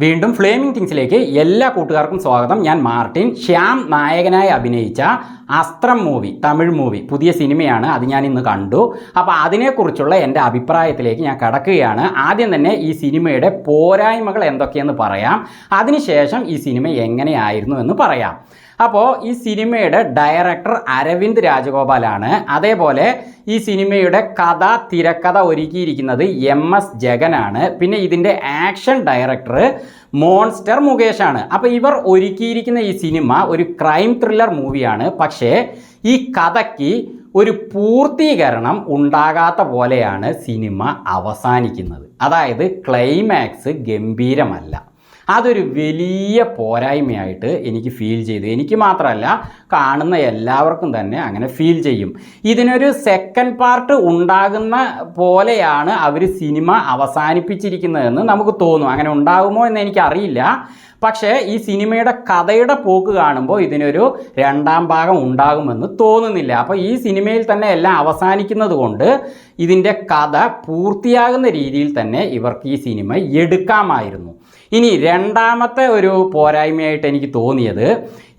വീണ്ടും ഫ്ലേമിംഗ് തിങ്സിലേക്ക് എല്ലാ കൂട്ടുകാർക്കും സ്വാഗതം. ഞാൻ മാർട്ടിൻ. ശ്യാം നായകനായി അഭിനയിച്ച അസ്ത്രം മൂവി തമിഴ് മൂവി പുതിയ സിനിമയാണ് അത് ഞാൻ ഇന്ന് കണ്ടു. അപ്പോൾ അതിനെക്കുറിച്ചുള്ള എന്റെ അഭിപ്രായത്തിലേക്ക് ഞാൻ കടക്കുകയാണ്. ആദ്യം തന്നെ ഈ സിനിമയുടെ പോരായ്മകൾ എന്തൊക്കെയെന്ന് പറയാം. അതിനുശേഷം ഈ സിനിമ എങ്ങനെയായിരുന്നു എന്ന് പറയാം. അപ്പോൾ ഈ സിനിമയുടെ ഡയറക്ടർ അരവിന്ദ് രാജഗോപാലാണ്. അതേപോലെ ഈ സിനിമയുടെ കഥ തിരക്കഥ ഒരുക്കിയിരിക്കുന്നത് എം എസ് ജഗനാണ്. പിന്നെ ഇതിന്റെ ആക്ഷൻ ഡയറക്ടർ മോൺസ്റ്റർ മുകേഷാണ്. അപ്പോൾ ഇവർ ഒരുക്കിയിരിക്കുന്ന ഈ സിനിമ ഒരു ക്രൈം ത്രില്ലർ മൂവിയാണ്. പക്ഷേ ഈ കഥയ്ക്ക് ഒരു പൂർത്തീകരണം ഉണ്ടാകാത്ത പോലെയാണ് സിനിമ അവസാനിക്കുന്നത്. അതായത് ക്ലൈമാക്സ് ഗംഭീരമല്ല. അതൊരു വലിയ പോരായ്മയായിട്ട് എനിക്ക് ഫീൽ ചെയ്തു. എനിക്ക് മാത്രമല്ല കാണുന്ന എല്ലാവർക്കും തന്നെ അങ്ങനെ ഫീൽ ചെയ്യും. ഇതിനൊരു സെക്കൻഡ് പാർട്ട് ഉണ്ടാകുന്ന പോലെയാണ് അവർ സിനിമ അവസാനിപ്പിച്ചിരിക്കുന്നതെന്ന് നമുക്ക് തോന്നും. അങ്ങനെ ഉണ്ടാകുമോ എന്ന് എനിക്കറിയില്ല. പക്ഷേ ഈ സിനിമയുടെ കഥയുടെ പോക്ക് കാണുമ്പോൾ ഇതിനൊരു രണ്ടാം ഭാഗം ഉണ്ടാകുമെന്ന് തോന്നുന്നില്ല. അപ്പോൾ ഈ സിനിമയിൽ തന്നെ എല്ലാം അവസാനിക്കുന്നത് കൊണ്ട് ഇതിന്റെ കഥ പൂർത്തിയാകുന്ന രീതിയിൽ തന്നെ ഇവർക്ക് ഈ സിനിമ എടുക്കാമായിരുന്നു. ഇനി രണ്ടാമത്തെ ഒരു പോരായ്മയായിട്ട് എനിക്ക് തോന്നിയത്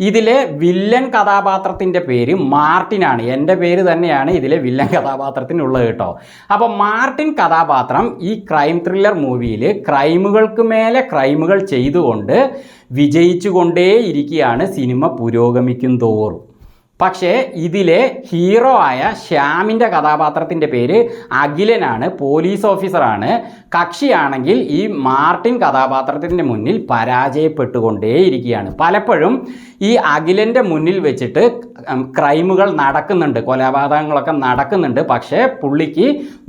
ഇതിലെ വില്ലൻ കഥാപാത്രത്തിന്റെ പേര് മാർട്ടിനാണ്. എന്റെ പേര് തന്നെയാണ് ഇതിലെ വില്ലൻ കഥാപാത്രത്തിനുള്ളത് കേട്ടോ. അപ്പോൾ മാർട്ടിൻ കഥാപാത്രം ഈ ക്രൈം ത്രില്ലർ മൂവിയിൽ ക്രൈമുകൾക്ക് മേലെ ക്രൈമുകൾ ചെയ്തുകൊണ്ട് വിജയിച്ചുകൊണ്ടേയിരിക്കുകയാണ് സിനിമ പുരോഗമിക്കും തോറും. പക്ഷേ ഇതിലെ ഹീറോ ആയ ശ്യാമിന്റെ കഥാപാത്രത്തിന്റെ പേര് അഖിലനാണ് പോലീസ് ഓഫീസറാണ്. കക്ഷിയാണെങ്കിൽ ഈ മാർട്ടിൻ കഥാപാത്രത്തിന്റെ മുന്നിൽ പരാജയപ്പെട്ടുകൊണ്ടേയിരിക്കുകയാണ്. പലപ്പോഴും ഈ അഖിലന്റെ മുന്നിൽ വെച്ചിട്ട് ക്രൈമുകൾ നടക്കുന്നുണ്ട് കൊലപാതകങ്ങളൊക്കെ നടക്കുന്നുണ്ട്. പക്ഷേ പുള്ളിക്ക്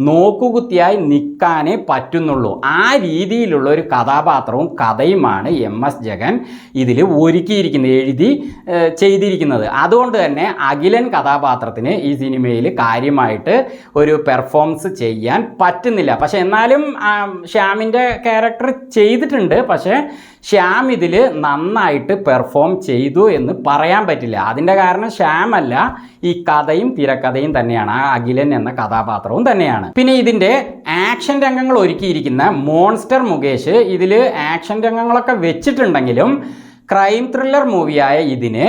നോക്കുകുത്തിയായി നിൽക്കാനേ പറ്റുന്നുള്ളൂ. ആ രീതിയിലുള്ള ഒരു കഥാപാത്രവും കഥയുമാണ് എം എസ് ജഗൻ ഇതിൽ ഒരുക്കിയിരിക്കുന്നത് എഴുതി ചെയ്തിരിക്കുന്നത്. അതുകൊണ്ട് തന്നെ അഖിലൻ കഥാപാത്രത്തിന് ഈ സിനിമയിൽ കാര്യമായിട്ട് ഒരു പെർഫോമൻസ് ചെയ്യാൻ പറ്റുന്നില്ല. പക്ഷെ എന്നാലും ശ്യാമിന്റെ ക്യാരക്ടർ ചെയ്തിട്ടുണ്ട്. പക്ഷേ ശ്യാം ഇതിൽ നന്നായിട്ട് പെർഫോം ചെയ്തു എന്ന് പറയാൻ പറ്റില്ല. അതിന്റെ കാരണം ശ്യാം അല്ല ഈ കഥയും തിരക്കഥയും തന്നെയാണ്. ആ അഖിലൻ എന്ന കഥാപാത്രവും തന്നെയാണ്. പിന്നെ ഇതിന്റെ ആക്ഷൻ രംഗങ്ങൾ ഒരുക്കിയിരിക്കുന്ന മോൺസ്റ്റർ മുകേഷ് ഇതിൽ ആക്ഷൻ രംഗങ്ങളൊക്കെ വെച്ചിട്ടുണ്ടെങ്കിലും ക്രൈം ത്രില്ലർ മൂവിയായ ഇതിന്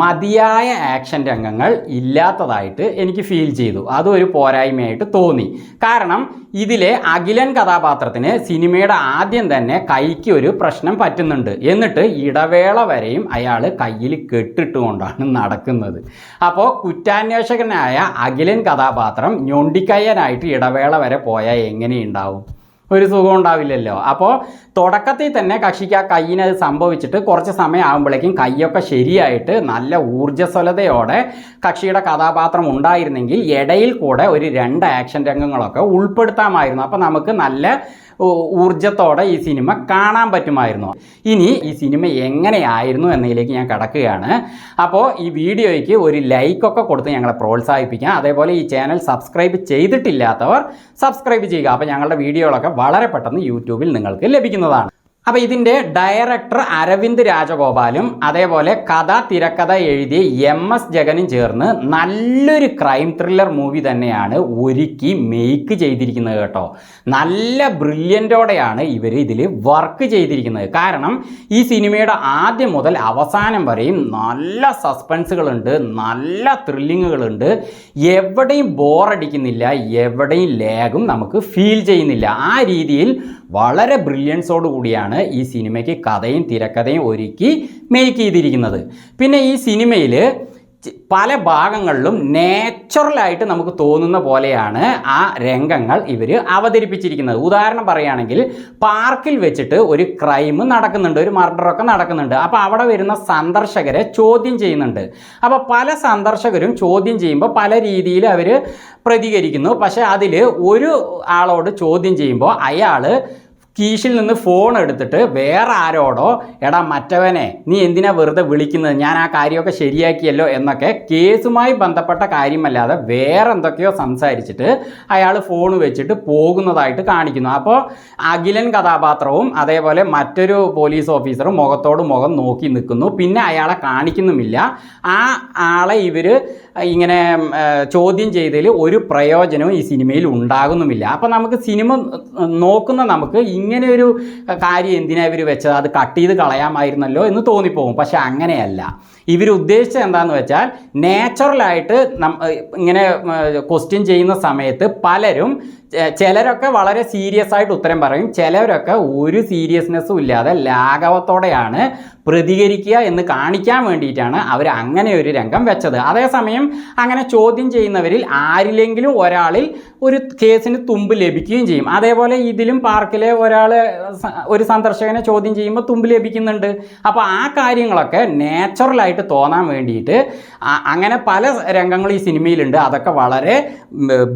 മതിയായ ആക്ഷൻ രംഗങ്ങൾ ഇല്ലാത്തതായിട്ട് എനിക്ക് ഫീൽ ചെയ്തു. അതും ഒരു പോരായ്മയായിട്ട് തോന്നി. കാരണം ഇതിലെ അഖിലൻ കഥാപാത്രത്തിന് സിനിമയുടെ ആദ്യം തന്നെ കൈക്ക് ഒരു പ്രശ്നം പറ്റുന്നുണ്ട്. എന്നിട്ട് ഇടവേള വരെയും അയാൾ കയ്യിൽ കെട്ടിട്ടുകൊണ്ടാണ് നടക്കുന്നത്. അപ്പോൾ കുറ്റാന്വേഷകനായ അഖിലൻ കഥാപാത്രം ഞൊണ്ടിക്കയ്യനായിട്ട് ഇടവേള വരെ പോയാൽ എങ്ങനെയുണ്ടാവും? ഒരു സുഖം ഉണ്ടാവില്ലല്ലോ. അപ്പോൾ തുടക്കത്തിൽ തന്നെ കക്ഷിക്ക് ആ കയ്യിന് അത് സംഭവിച്ചിട്ട് കുറച്ച് സമയം ആകുമ്പോഴേക്കും കൈയൊക്കെ ശരിയായിട്ട് നല്ല ഊർജസ്വലതയോടെ കക്ഷിയുടെ കഥാപാത്രം ഉണ്ടായിരുന്നെങ്കിൽ ഇടയിൽ കൂടെ ഒരു രണ്ട് ആക്ഷൻ രംഗങ്ങളൊക്കെ ഉൾപ്പെടുത്താമായിരുന്നു. അപ്പോൾ നമുക്ക് നല്ല ഊർജത്തോടെ ഈ സിനിമ കാണാൻ പറ്റുമായിരുന്നു. ഇനി ഈ സിനിമ എങ്ങനെയായിരുന്നു എന്നതിലേക്ക് ഞാൻ കടക്കുകയാണ്. അപ്പോൾ ഈ വീഡിയോയ്ക്ക് ഒരു ലൈക്കൊക്കെ കൊടുത്ത് ഞങ്ങളെ പ്രോത്സാഹിപ്പിക്കാം. അതേപോലെ ഈ ചാനൽ സബ്സ്ക്രൈബ് ചെയ്തിട്ടില്ലാത്തവർ സബ്സ്ക്രൈബ് ചെയ്യുക. അപ്പോൾ ഞങ്ങളുടെ വീഡിയോകളൊക്കെ വളരെ പെട്ടെന്ന് യൂട്യൂബിൽ നിങ്ങൾക്ക് ലഭിക്കുന്നതാണ്. അപ്പോൾ ഇതിന്റെ ഡയറക്ടർ അരവിന്ദ് രാജഗോപാലും അതേപോലെ കഥ തിരക്കഥ എഴുതിയ എം എസ് ജഗനും ചേർന്ന് നല്ലൊരു ക്രൈം ത്രില്ലർ മൂവി തന്നെയാണ് ഒരുക്കി മെയ്ക്ക് ചെയ്തിരിക്കുന്നത് കേട്ടോ. നല്ല ബ്രില്യന്റോടെയാണ് ഇവർ ഇതിൽ വർക്ക് ചെയ്തിരിക്കുന്നത്. കാരണം ഈ സിനിമയുടെ ആദ്യം മുതൽ അവസാനം വരെയും നല്ല സസ്പെൻസുകളുണ്ട് നല്ല ത്രില്ലിങ്ങുകളുണ്ട് എവിടെയും ബോറടിക്കുന്നില്ല എവിടെയും ലാഗും നമുക്ക് ഫീൽ ചെയ്യുന്നില്ല. ആ രീതിയിൽ വളരെ ബ്രില്യൻസോട് കൂടിയാണ് ഈ സിനിമയ്ക്ക് കഥയും തിരക്കഥയും ഒരുക്കി മേക്ക് ചെയ്തിരിക്കുന്നത്. പിന്നെ ഈ സിനിമയിൽ പല ഭാഗങ്ങളിലും നാച്ചുറലായിട്ട് നമുക്ക് തോന്നുന്ന പോലെയാണ് ആ രംഗങ്ങൾ ഇവർ അവതരിപ്പിച്ചിരിക്കുന്നത്. ഉദാഹരണം പറയുകയാണെങ്കിൽ പാർക്കിൽ വെച്ചിട്ട് ഒരു ക്രൈം നടക്കുന്നുണ്ട് ഒരു മർഡറൊക്കെ നടക്കുന്നുണ്ട്. അപ്പോൾ അവിടെ വരുന്ന സന്ദർശകരെ ചോദ്യം ചെയ്യുന്നുണ്ട്. അപ്പോൾ പല സന്ദർശകരും ചോദ്യം ചെയ്യുമ്പോൾ പല രീതിയിൽ അവർ പ്രതികരിക്കുന്നു. പക്ഷേ അതിൽ ഒരു ആളോട് ചോദ്യം ചെയ്യുമ്പോൾ അയാൾ കീശിൽ നിന്ന് ഫോൺ എടുത്തിട്ട് വേറെ ആരോടോ എടാ മറ്റവനെ നീ എന്തിനാ വെറുതെ വിളിക്കുന്നത്? ഞാൻ ആ കാര്യമൊക്കെ ശരിയാക്കിയല്ലോ എന്നൊക്കെ കേസുമായി ബന്ധപ്പെട്ട കാര്യമല്ലാതെ വേറെ എന്തൊക്കെയോ സംസാരിച്ചിട്ട് അയാൾ ഫോൺ വെച്ചിട്ട് പോകുന്നതായിട്ട് കാണിക്കുന്നു. അപ്പോൾ അഖിലൻ കഥാപാത്രവും അതേപോലെ മറ്റൊരു പോലീസ് ഓഫീസറും മുഖത്തോട് മുഖം നോക്കി നിൽക്കുന്നു. പിന്നെ അയാളെ കാണിക്കുന്നുമില്ല. ആ ആളെ ഇവർ ഇങ്ങനെ ചോദ്യം ചെയ്തതിൽ ഒരു പ്രയോജനവും ഈ സിനിമയിൽ ഉണ്ടാകുന്നുമില്ല. അപ്പോൾ നമുക്ക് സിനിമ നോക്കുന്ന നമുക്ക് ഇങ്ങനെ ഒരു കാര്യം എന്തിനാ ഇവർ വെച്ചത്? അത് കട്ട് ചെയ്ത് കളയാമായിരുന്നല്ലോ എന്ന് തോന്നിപ്പോകും. പക്ഷെ അങ്ങനെയല്ല. ഇവർ ഉദ്ദേശിച്ചത് എന്താന്ന് വെച്ചാൽ നാച്ചുറലായിട്ട് ഇങ്ങനെ ക്വസ്റ്റ്യൻ ചെയ്യുന്ന സമയത്ത് പലരും ചിലരൊക്കെ വളരെ സീരിയസ് ആയിട്ട് ഉത്തരം പറയും. ചിലരൊക്കെ ഒരു സീരിയസ്നെസ്സും ഇല്ലാതെ ലാഘവത്തോടെയാണ് പ്രതികരിക്കുക എന്ന് കാണിക്കാൻ വേണ്ടിയിട്ടാണ് അവർ അങ്ങനെ ഒരു രംഗം വെച്ചത്. അതേസമയം അങ്ങനെ ചോദ്യം ചെയ്യുന്നവരിൽ ആരിലെങ്കിലും ഒരാളിൽ ഒരു കേസിന് തുമ്പ് ലഭിക്കുകയും ചെയ്യും. അതേപോലെ ഇതിലും പാർക്കിലെ ഒരാൾ ഒരു സന്ദർശകനെ ചോദ്യം ചെയ്യുമ്പോൾ തുമ്പ് ലഭിക്കുന്നുണ്ട്. അപ്പോൾ ആ കാര്യങ്ങളൊക്കെ നാച്ചുറലായിട്ട് തോന്നാൻ വേണ്ടിയിട്ട് അങ്ങനെ പല രംഗങ്ങളും ഈ സിനിമയിലുണ്ട്. അതൊക്കെ വളരെ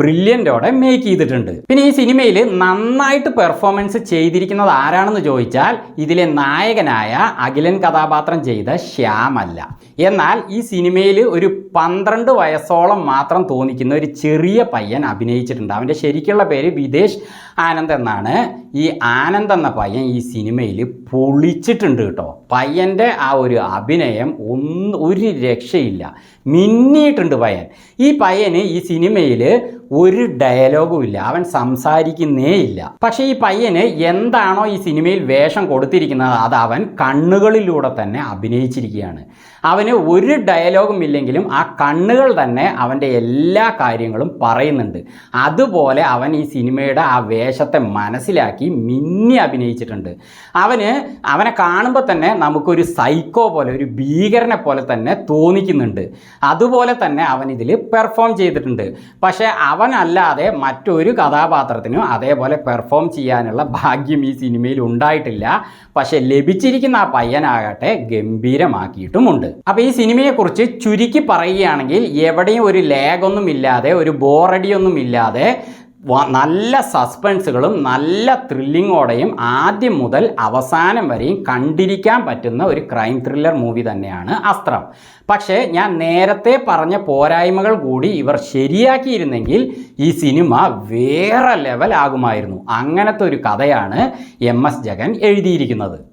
ബ്രില്യന്റോടെ മേക്ക് ചെയ്തിട്ടുണ്ട്. പിന്നെ ഈ സിനിമയിൽ നന്നായിട്ട് പെർഫോമൻസ് ചെയ്തിരിക്കുന്നത് ആരാണെന്ന് ചോദിച്ചാൽ ഇതിലെ നായകനായ അഖിലൻ കഥാപാത്രം ചെയ്ത ശ്യാമല്ല. എന്നാൽ ഈ സിനിമയിൽ ഒരു പന്ത്രണ്ട് വയസ്സോളം മാത്രം തോന്നിക്കുന്ന ഒരു ചെറിയ പയ്യൻ അഭിനയിച്ചിട്ടുണ്ട്. അവന്റെ ശരിക്കുള്ള പേര് വിദേശ് ആനന്ദ് എന്നാണ്. ഈ ആനന്ദ് എന്ന പയ്യൻ ഈ സിനിമയിൽ പൊളിച്ചിട്ടുണ്ട് കേട്ടോ. പയ്യന്റെ ആ ഒരു അഭിനയം ഒന്ന് ഒരു രക്ഷയില്ല. മിന്നിയിട്ടുണ്ട് പയ്യൻ. ഈ പയ്യന് ഈ സിനിമയിൽ ഒരു ഡയലോഗും ഇല്ല. അവൻ സംസാരിക്കുന്നേ ഇല്ല പക്ഷേ ഈ പയ്യന് എന്താണോ ഈ സിനിമയിൽ വേഷം കൊടുത്തിരിക്കുന്നത് അത് അവൻ കണ്ണുകളിലൂടെ തന്നെ അഭിനയിച്ചിരിക്കുകയാണ്. അവന് ഒരു ഡയലോഗും ഇല്ലെങ്കിലും ആ കണ്ണുകൾ തന്നെ അവന്റെ എല്ലാ കാര്യങ്ങളും പറയുന്നുണ്ട്. അതുപോലെ അവൻ ഈ സിനിമയുടെ ആ വേഷത്തെ മനസ്സിലാക്കി മിന്നി അഭിനയിച്ചിട്ടുണ്ട്. അവന് അവനെ കാണുമ്പോൾ തന്നെ നമുക്കൊരു സൈക്കോ പോലെ ഒരു ഭീകരനെ പോലെ തന്നെ തോന്നിക്കുന്നുണ്ട്. അതുപോലെ തന്നെ അവൻ ഇതിൽ പെർഫോം ചെയ്തിട്ടുണ്ട്. പക്ഷേ അവനല്ലാതെ മറ്റൊരു കഥാപാത്രത്തിനും അതേപോലെ പെർഫോം ചെയ്യാനുള്ള ഭാഗ്യം ഈ സിനിമയിൽ ഉണ്ടായിട്ടില്ല. പക്ഷേ ലഭിച്ചിരിക്കുന്ന ആ പയ്യനാകട്ടെ ഗംഭീരമാക്കിയിട്ടുമുണ്ട്. അപ്പോൾ ഈ സിനിമയെക്കുറിച്ച് ചുരുക്കി പറയുകയാണെങ്കിൽ എവിടെയും ഒരു ലാഗൊന്നും ഇല്ലാതെ ഒരു ബോറടിയൊന്നും ഇല്ലാതെ നല്ല സസ്പെൻസുകളും നല്ല ത്രില്ലിങ്ങോടെയും ആദ്യം മുതൽ അവസാനം വരെയും കണ്ടിരിക്കാൻ പറ്റുന്ന ഒരു ക്രൈം ത്രില്ലർ മൂവി തന്നെയാണ് അസ്ത്രം. പക്ഷേ ഞാൻ നേരത്തെ പറഞ്ഞ പോരായ്മകൾ കൂടി ഇവർ ശരിയാക്കിയിരുന്നെങ്കിൽ ഈ സിനിമ വേറെ ലെവൽ ആകുമായിരുന്നു. അങ്ങനത്തെ ഒരു കഥയാണ് എം എസ് ജഗൻ എഴുതിയിരിക്കുന്നത്.